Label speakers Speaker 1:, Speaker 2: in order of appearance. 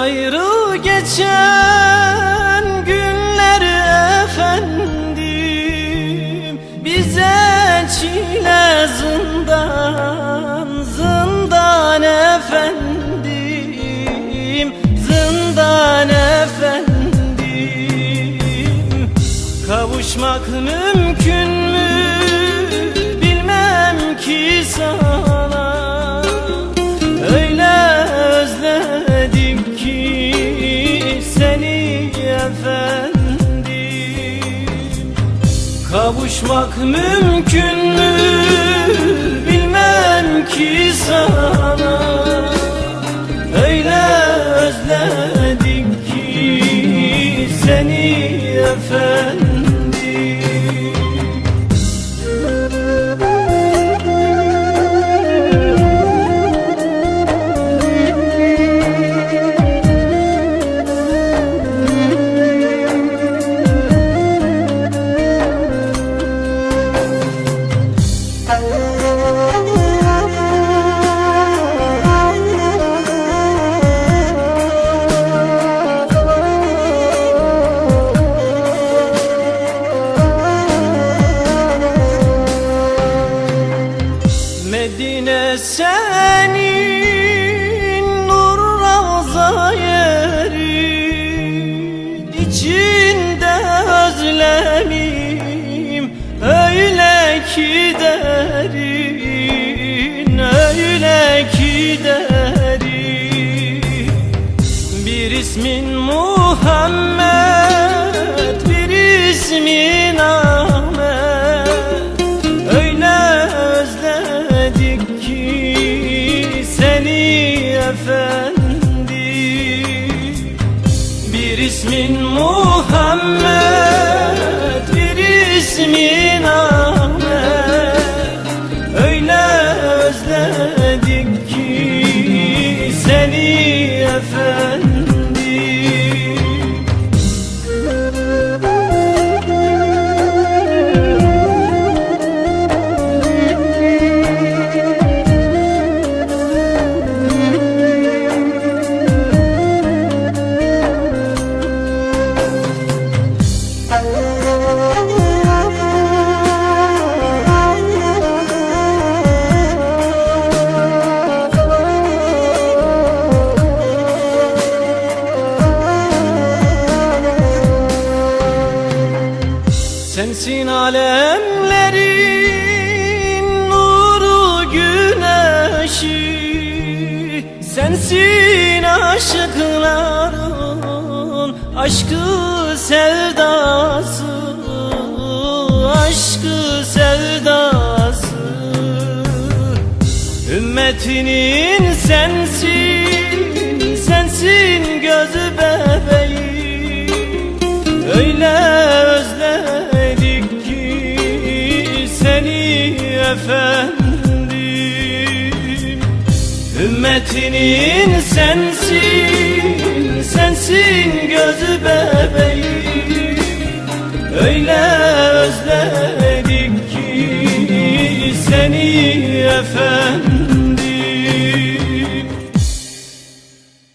Speaker 1: Ayrı geçen günler efendim. Bize çile zindan, zindan efendim. Zindan efendim. Kavuşmak mümkün mü? Bilmem ki sana Kavuşmak mümkün mü? Bilmem ki sana. Öyle özledim ki seni efendim senin nur ravza yerin. İçinde özlemim öyle ki derin öyle ki derin. Bir ismin Muhammed seni efendim Bir ismin Muhammed bir ismin Sensin alemlerin nuru güneşi. Sensin aşıkların aşkı sevdası. Aşkı sevdası. Ümmetinin sensin, sensin gözü bebeği Ümmetinin sensin, sensin gözü bebeğim Öyle özledim ki seni efendim.